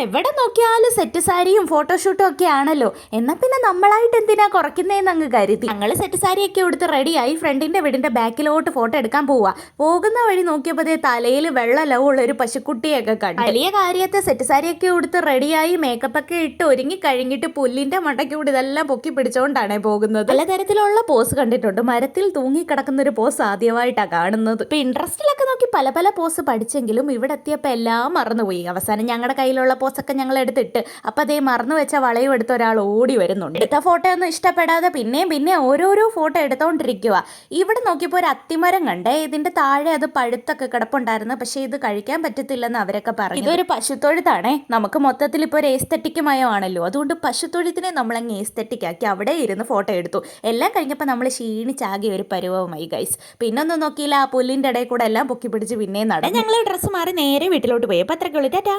എവിടെ നോക്കിയാലും സെറ്റ് സാരിയും ഫോട്ടോഷൂട്ടും ഒക്കെ ആണല്ലോ. എന്നാ പിന്നെ നമ്മളായിട്ട് എന്തിനാ കുറയ്ക്കുന്നതെന്ന് അങ്ങ് കരുതി. ഞങ്ങൾ സെറ്റ് സാരിയൊക്കെ എടുത്ത് റെഡിയായി ഫ്രണ്ടിന്റെ വീടിന്റെ ബാക്കിലോട്ട് ഫോട്ടോ എടുക്കാൻ പോവാ. പോകുന്ന വഴി നോക്കിയപ്പോൾ തലയിൽ വെള്ള ലവുള്ള ഒരു പശുക്കുട്ടിയൊക്കെ കണ്ടു. വലിയ കാര്യത്തെ സെറ്റ് സാരിയൊക്കെ എടുത്ത് റെഡിയായി മേക്കപ്പ് ഒക്കെ ഇട്ട് ഒരുങ്ങി കഴിഞ്ഞിട്ട് പുല്ലിന്റെ മണ്ടയ്ക്കൂടി ഇതെല്ലാം പൊക്കി പിടിച്ചോണ്ടാണ് പോകുന്നത്. പലതരത്തിലുള്ള പോസ് കണ്ടിട്ടുണ്ട്. മരത്തിൽ തൂങ്ങി കിടക്കുന്ന ഒരു പോസ് ആദ്യമായിട്ടാണ് കാണുന്നത്. ഇപ്പൊ ഇൻട്രസ്റ്റിലൊക്കെ നോക്കി പല പല പോസ് പഠിച്ചെങ്കിലും ഇവിടെ എത്തിയപ്പോൾ എല്ലാം മറന്നുപോയി. അവസാനം ഞങ്ങളുടെ കയ്യിലുള്ള പോസൊക്കെ ഞങ്ങൾ എടുത്തിട്ട് അപ്പോൾ അതേ മറന്നു വെച്ച വളയും എടുത്ത് ഒരാൾ ഓടി വരുന്നുണ്ട്. എടുത്ത ഫോട്ടോ ഒന്നും ഇഷ്ടപ്പെടാതെ പിന്നെയും പിന്നെ ഓരോരോ ഫോട്ടോ എടുത്തുകൊണ്ടിരിക്കുക ഇവിടെ നോക്കിയപ്പോൾ ഒരു അത്തിമരം കണ്ടേ ഇതിന്റെ താഴെ അത് പഴുത്തൊക്കെ കിടപ്പുണ്ടായിരുന്നു പക്ഷേ ഇത് കഴിക്കാൻ പറ്റത്തില്ലെന്ന് അവരൊക്കെ പറഞ്ഞു ഇതൊരു പശുത്തൊഴുത്താണേ. നമുക്ക് മൊത്തത്തിൽ ഇപ്പോൾ ഒരു ഏസ്തെറ്റിക് മയമാണല്ലോ. അതുകൊണ്ട് പശുത്തൊഴുത്തിനെ നമ്മളങ്ങ് ഏസ്തെറ്റിക് ആക്കി അവിടെ ഇരുന്ന് ഫോട്ടോ എടുത്തു. എല്ലാം കഴിഞ്ഞപ്പോൾ നമ്മൾ ക്ഷീണിച്ചാകിയ ഒരു പരുവമായി ഗൈസ് പിന്നൊന്നും നോക്കിയില്ല ആ പുല്ലിന്റെ ഇടയിൽ കൂടെ എല്ലാം പൊക്കി പിടിച്ച് പിന്നെയും നടന്നു. ഞങ്ങൾ ഡ്രസ്സ് മാറി നേരെ വീട്ടിലോട്ട് പോയി. അപ്പോൾ അത്രയ്ക്കുള്ളൂ ടാറ്റാ.